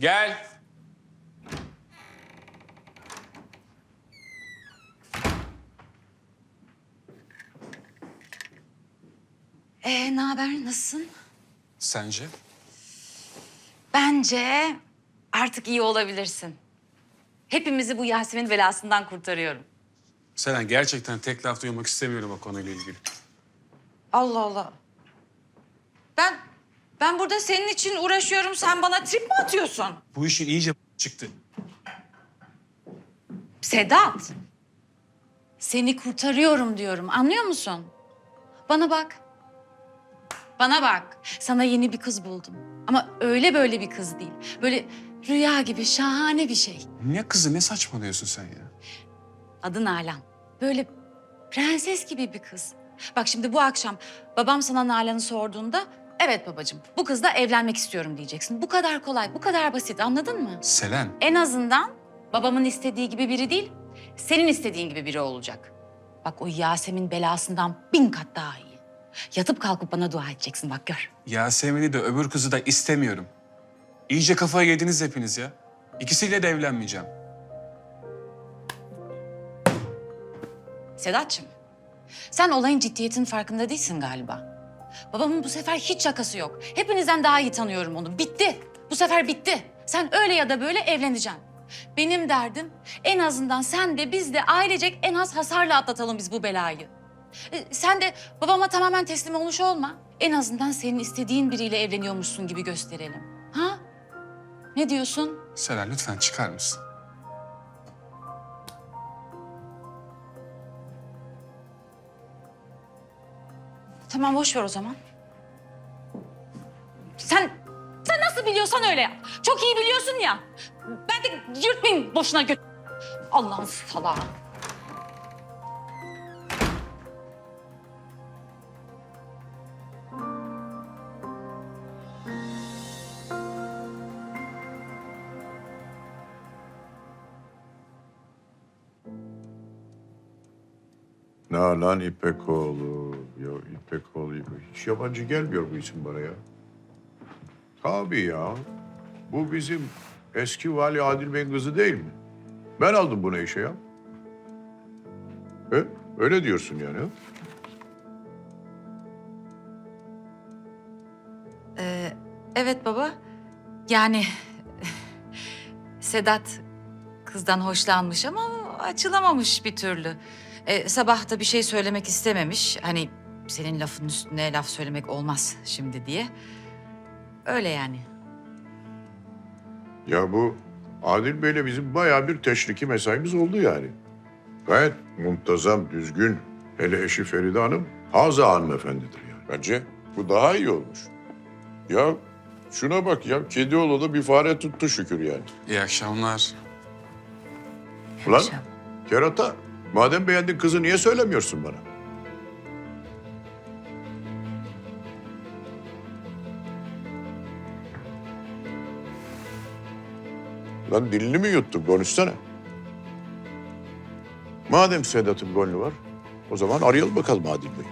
Gel. Ee, ne haber? Nasılsın? Sence? Bence artık iyi olabilirsin. Hepimizi bu Yasemin belasından kurtarıyorum. Selen gerçekten tek laf duymak istemiyorum o konuyla ilgili. Allah Allah. Ben ben burada senin için uğraşıyorum. Sen bana trip mi atıyorsun? Bu işin iyice çıktı. Sedat. Seni kurtarıyorum diyorum. Anlıyor musun? Bana bak. Bana bak. Sana yeni bir kız buldum. Ama öyle böyle bir kız değil. Böyle rüya gibi şahane bir şey. Ne kızı ne saçmalıyorsun sen ya? Adı Nalan. Böyle prenses gibi bir kız. Bak şimdi bu akşam babam sana Nalan'ı sorduğunda... Evet babacığım, bu kızla evlenmek istiyorum diyeceksin. Bu kadar kolay, bu kadar basit anladın mı? Selen. En azından babamın istediği gibi biri değil, senin istediğin gibi biri olacak. Bak o Yasemin belasından bin kat daha iyi. Yatıp kalkıp bana dua edeceksin bak gör. Yasemin'i de öbür kızı da istemiyorum. İyice kafayı yediniz hepiniz ya. İkisiyle de evlenmeyeceğim. Sedat'cığım, sen olayın ciddiyetin farkında değilsin galiba. Babamın bu sefer hiç şakası yok. Hepinizden daha iyi tanıyorum onu. Bitti. Bu sefer bitti. Sen öyle ya da böyle evleneceksin. Benim derdim en azından sen de biz de ailecek en az hasarla atlatalım biz bu belayı. Ee, sen de babama tamamen teslim olmuş olma. En azından senin istediğin biriyle evleniyormuşsun gibi gösterelim. Ha? Ne diyorsun? Selen lütfen çıkar mısın? Tamam boş ver o zaman. Sen sen nasıl biliyorsan öyle yap. Çok iyi biliyorsun ya. Ben de yırtmayayım boşuna gö... Allah'ın salağı. Nalan İpekoğlu. Ya İpekoğlu, İpek. Hiç yabancı gelmiyor bu isim bana ya. Tabii ya. Bu bizim eski vali Adil Bey'in kızı değil mi? Ben aldım bunu işe ya. He? Öyle diyorsun yani. ha? Evet baba. Yani Sedat kızdan hoşlanmış ama açılamamış bir türlü. Ee, sabah da bir şey söylemek istememiş. Hani senin lafın üstüne laf söylemek olmaz şimdi diye. Öyle yani. Ya bu Adil Bey'le bizim bayağı bir teşriki mesaimiz oldu yani. Gayet muntazam, düzgün. Hele eşi Feride Hanım, Haza hanımefendidir yani. Bence bu daha iyi olmuş. Ya şuna bak ya, kedi oğlu da bir fare tuttu şükür yani. İyi akşamlar. Ulan Akşam. kerata, madem beğendin kızı niye söylemiyorsun bana? Lan dilini mi yuttun? Konuşsana. Madem Sedat'ın gönlü var, o zaman arayalım bakalım Adil Bey.